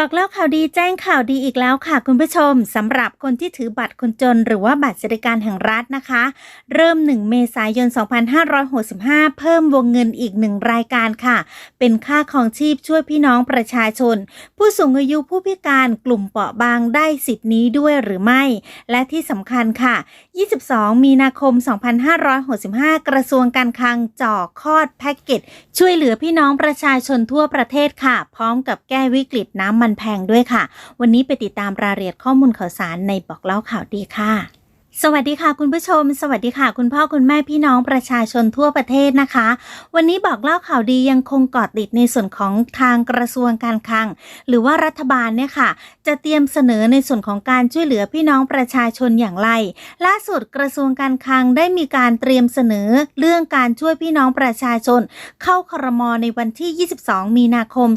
บอกเล่าข่าวดีแจ้งข่าวดีอีกแล้วค่ะคุณผู้ชมสำหรับคนที่ถือบัตรคนจน หรือว่าบัตรสวัสดิการแห่งรัฐนะคะ เริ่ม 1 เมษายน 2565 เพิ่มวงเงินอีกหนึ่งรายการค่ะ เป็นค่าครองชีพช่วยพี่น้องประชาชน ผู้สูงอายุผู้พิการกลุ่มเปราะบางได้สิทธินี้ด้วยหรือไม่ และที่สำคัญค่ะ 22 มีนาคม 2565 กระทรวงการคลังจ่อคอดแพ็กเกจช่วยเหลือพี่น้องประชาชนทั่วประเทศค่ะ พร้อมกับแก้วิกฤตน้ำมันแพงด้วยค่ะ วันนี้ไปติดตามรายละเอียดข้อมูลข่าวสารในบอกเล่าข่าวดีค่ะ สวัสดีค่ะคุณผู้ชม สวัสดีค่ะคุณพ่อคุณแม่พี่น้องประชาชนทั่วประเทศนะคะ วันนี้บอกเล่าข่าวดียังคงเกาะติดในส่วนของทางกระทรวงการคลัง หรือว่ารัฐบาลเนี่ยค่ะ จะเตรียมเสนอในส่วนของการช่วยเหลือพี่น้องประชาชนอย่างไร ล่าสุดกระทรวงการคลังได้มีการเตรียมเสนอเรื่องการช่วยพี่น้องประชาชน เข้าครมในวันที่ 22 มีนาคม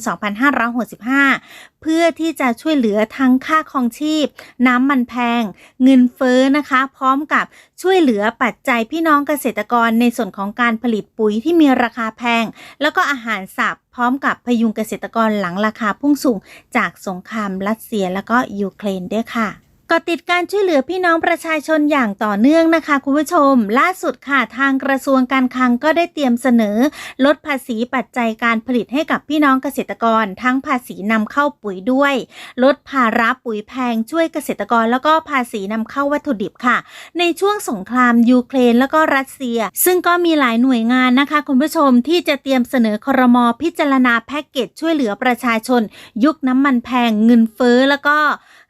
2565เพื่อที่จะช่วยเหลือทั้งค่าครองชีพ น้ำมันแพง เงินเฟ้อนะคะพร้อมกับช่วยเหลือปัจจัยพี่น้องเกษตรกรในส่วนของการผลิตปุ๋ยที่มีราคาแพง แล้วก็อาหารสัตว์พร้อมกับพยุงเกษตรกรหลังราคาพุ่งสูง จากสงครามรัสเซียแล้วก็ยูเครนด้วยค่ะ ก็ติดการช่วยเหลือพี่น้องประชาชนอย่างต่อเนื่องนะคะคุณผู้ชม ล่าสุดค่ะทางกระทรวงการคลังก็ได้เตรียมเสนอ ลดภาษีปัจจัยการผลิตให้กับพี่น้องเกษตรกร ทั้งภาษีนำเข้าปุ๋ยด้วย ลดภาระปุ๋ยแพงช่วยเกษตรกร แล้วก็ภาษีนำเข้าวัตถุดิบค่ะ ในช่วงสงครามยูเครนแล้วก็รัสเซีย ซึ่งก็มีหลายหน่วยงานนะคะ คุณผู้ชมที่จะเตรียมเสนอครมพิจารณาแพ็กเกจช่วยเหลือประชาชน ยุคน้ำมันแพงเงินเฟ้อแล้วก็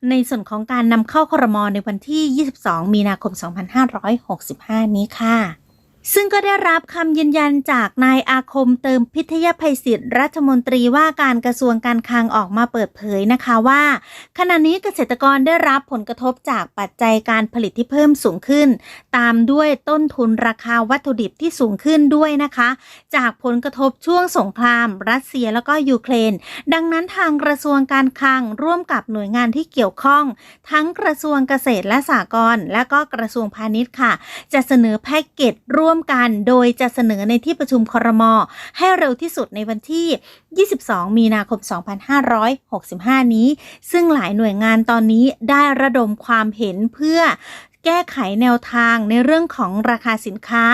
ในส่วนของการนำเข้าครมในวันที่ 22 มีนาคม 2565 นี้ค่ะ ซึ่งก็ได้รับคำยืนยันจากนายอาคมเติมพิทยภัยศิษย์รัฐมนตรีว่าการกระทรวงการคลังออกมาเปิดเผยนะคะว่า ขณะนี้เกษตรกรได้รับผลกระทบจากปัจจัยการผลิตที่เพิ่มสูงขึ้น ตามด้วยต้นทุนราคาวัตถุดิบที่สูงขึ้นด้วยนะคะ จากผลกระทบช่วงสงคราม รัสเซียแล้วก็ยูเครน ดังนั้นทางกระทรวงการคลังร่วมกับหน่วยงานที่เกี่ยวข้อง ทั้งกระทรวงเกษตรและสหกรณ์และก็กระทรวงพาณิชย์ค่ะ จะเสนอแพ็กเกจร่วมกัน โดยจะเสนอในที่ประชุมครม ให้เร็วที่สุดในวันที่ 22 มีนาคม 2565 นี้ ซึ่งหลายหน่วยงานตอนนี้ได้ระดมความเห็นเพื่อ แก้ไขแนวทางในเรื่องของราคาสินค้า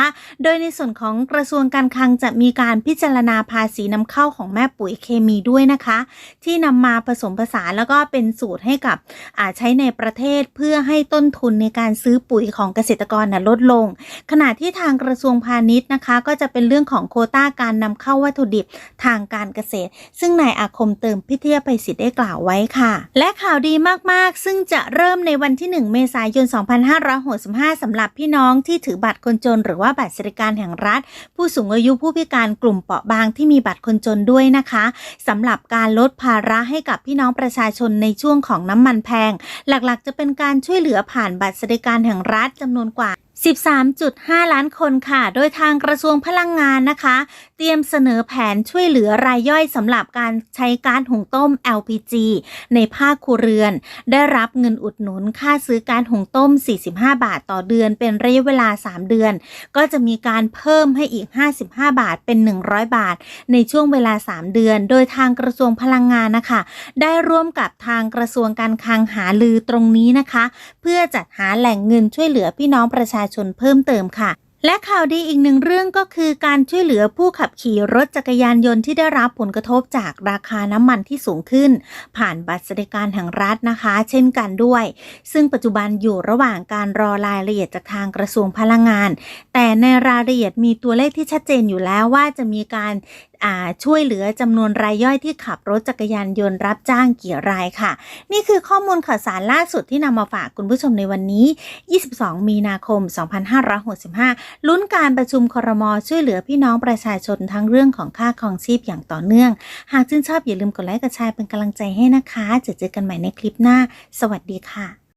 โดยในส่วนของกระทรวงการคลังจะมีการพิจารณาภาษีนำเข้าของแม่ปุ๋ยเคมีด้วยนะคะ ที่นำมาผสมผสานแล้วก็เป็นสูตรให้กับอาใช้ในประเทศเพื่อให้ต้นทุนในการซื้อปุ๋ยของเกษตรกรนะลดลง ขณะที่ทางกระทรวงพาณิชย์นะคะ ก็จะเป็นเรื่องของโคต้าการนำเข้าวัตถุดิบทางการเกษตร ซึ่งนายอาคมเติมพิทยาภัยศิษย์ได้กล่าวไว้ค่ะ และข่าวดีมากๆ ซึ่งจะเริ่มในวันที่ 1 เมษายน2565 สำหรับพี่น้องที่ถือบัตรคนจน หรือว่าบัตรสวัสดิการแห่งรัฐ ผู้สูงอายุผู้พิการกลุ่มเปราะบางที่มีบัตรคนจนด้วยนะคะสำหรับการลดภาระให้กับพี่น้องประชาชนในช่วงของน้ำมันแพง หลักๆ จะเป็นการช่วยเหลือผ่านบัตรสวัสดิการแห่งรัฐจำนวนกว่า 13.5 ล้านคนค่ะ โดยทางกระทรวงพลังงานนะคะ เตรียมเสนอแผนช่วยเหลือรายย่อยสำหรับการใช้กาซหุงต้ม LPG ในภาคครัวเรือน ได้รับเงินอุดหนุนค่าซื้อกาซหุงต้ม 45 บาทต่อเดือน เป็นระยะเวลา 3 เดือน ก็จะมีการเพิ่มให้อีก 55 บาทเป็น 100 บาท ในช่วงเวลา 3 เดือน โดยทางกระทรวงพลังงานนะคะ ได้ร่วมกับทางกระทรวงการคลังหาลือตรงนี้นะคะ เพื่อจัดหาแหล่งเงินช่วยเหลือพี่น้องประชาชนเพิ่มเติมค่ะ และข่าวดีอีกหนึ่งเรื่องก็คือการช่วยเหลือผู้ขับขี่รถจักรยานยนต์ที่ได้รับผลกระทบจากราคาน้ำมันที่สูงขึ้น ผ่านบัตรสวัสดิการแห่งรัฐนะคะ เช่นกันด้วย ซึ่งปัจจุบันอยู่ระหว่างการรอรายละเอียดจากทางกระทรวงพลังงาน แต่ในรายละเอียดมีตัวเลขที่ชัดเจนอยู่แล้วว่าจะมีการช่วยเหลือจำนวนรายย่อยที่ขับรถจักรยานยนต์รับจ้างกี่รายค่ะ นี่คือข้อมูลข่าวสารล่าสุดที่นำมาฝากคุณผู้ชมในวันนี้ 22 มีนาคม 2565 ลุ้นการประชุมครม ช่วยเหลือพี่น้องประชาชนทั้งเรื่องของค่าครองชีพอย่างต่อเนื่อง หากชื่นชอบอย่าลืมกดไลค์กดแชร์เป็นกำลังใจให้นะคะจะเจอกันใหม่ในคลิปหน้า สวัสดีค่ะ